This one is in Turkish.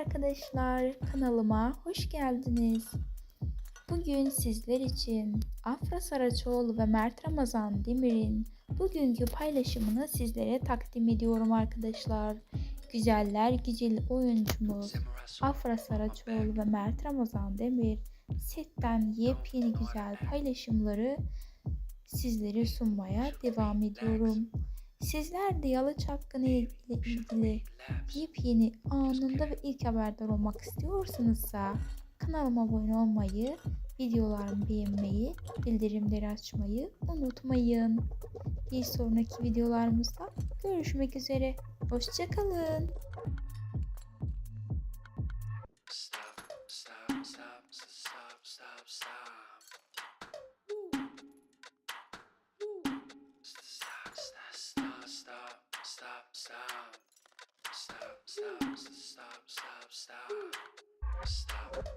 arkadaşlar, kanalıma hoş geldiniz. Bugün sizler için Afra Saraçoğlu ve Mert Ramazan Demir'in bugünkü paylaşımını sizlere takdim ediyorum arkadaşlar. Güzeller güzeli oyuncumuz Afra Saraçoğlu ve Mert Ramazan Demir setten yepyeni güzel paylaşımları sizlere sunmaya devam ediyorum. Sizler de Yalı Çapkını ile ilgili yepyeni anında ve ilk haberdar olmak istiyorsanızsa kanalıma abone olmayı, videolarımı beğenmeyi, bildirimleri açmayı unutmayın. Bir sonraki videolarımızda görüşmek üzere. Hoşçakalın. Stop, stop, stop, stop, stop, stop. stop, stop.